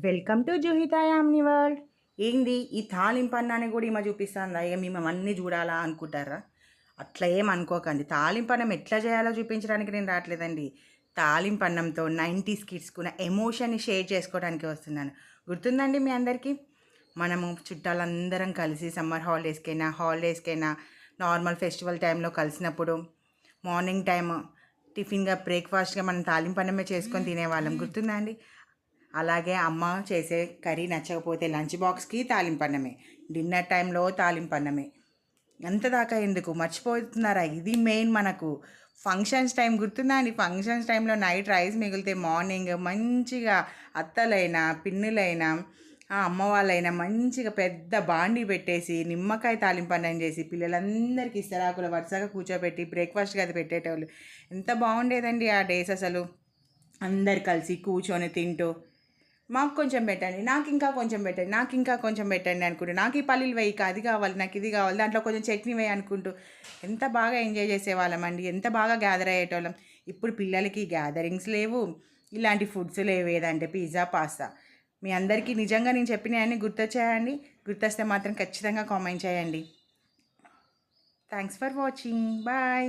Welcome to జుహితాయామ్ని world ఏంది? ఈ తాలింపు అన్నాన్ని కూడా ఈమె చూపిస్తుందా? ఇక మేము అన్నీ చూడాలా అనుకుంటారా? అట్లా ఏం అనుకోకండి. తాలింపు అన్నం ఎట్లా చేయాలో చూపించడానికి నేను రావట్లేదండి. తాలింపు అన్నంతో నైంటీ స్కిట్స్కున్న ఎమోషన్ని షేర్ చేసుకోవడానికి వస్తున్నాను. గుర్తుందండి మీ అందరికీ? మనము చుట్టాలందరం కలిసి సమ్మర్ హాలిడేస్కైనా హాలిడేస్కైనా నార్మల్ ఫెస్టివల్ టైంలో కలిసినప్పుడు మార్నింగ్ టైం టిఫిన్గా బ్రేక్ఫాస్ట్గా మనం తాలింపు అన్నమే చేసుకొని తినేవాళ్ళం. గుర్తుందా అండి? అలాగే అమ్మ చేసే కర్రీ నచ్చకపోతే లంచ్ బాక్స్కి తాలింపన్నమే డిన్నర్ టైంలో తాలింపన్నమే ఎంత దాకా ఎందుకు? మర్చిపోతున్నారా? ఇది మెయిన్ మనకు. ఫంక్షన్స్ టైం గుర్తుందా అండి? ఫంక్షన్స్ టైంలో నైట్ రైస్ మిగిలితే మార్నింగ్ మంచిగా అత్తలైనా పిన్నులైనా ఆ అమ్మ వాళ్ళైనా మంచిగా పెద్ద బాండి పెట్టేసి నిమ్మకాయ తాలింపన్నం చేసి పిల్లలందరికీ ఇస్తరాకులు వరుసగా కూర్చోబెట్టి బ్రేక్ఫాస్ట్గా అది పెట్టేటోళ్ళు. ఎంత బాగుండేదండి ఆ డేస్ అసలు. అందరు కలిసి కూర్చొని తింటూ. మాకు కొంచెం పెట్టండి నాకు ఇంకా కొంచెం పెట్టండి నాకు ఇంకా కొంచెం పెట్టండి అనుకుంటూ నాకు ఈ పల్లీలు వేయి అది కావాలి నాకు ఇది కావాలి దాంట్లో కొంచెం చట్నీ వేయి అనుకుంటూ ఎంత బాగా ఎంజాయ్ చేసేవాళ్ళం అండి ఎంత బాగా గ్యాదర్ అయ్యేటోళ్ళం. ఇప్పుడు పిల్లలకి గ్యాదరింగ్స్ లేవు ఇలాంటి ఫుడ్స్ లేవు ఏదంటే పిజ్జా పాస్తా మీ అందరికీ నిజంగా నేను చెప్పినవన్నీ గుర్తొచ్చాయండి గుర్తొస్తే మాత్రం ఖచ్చితంగా కామెంట్ చేయండి. Thanks for watching bye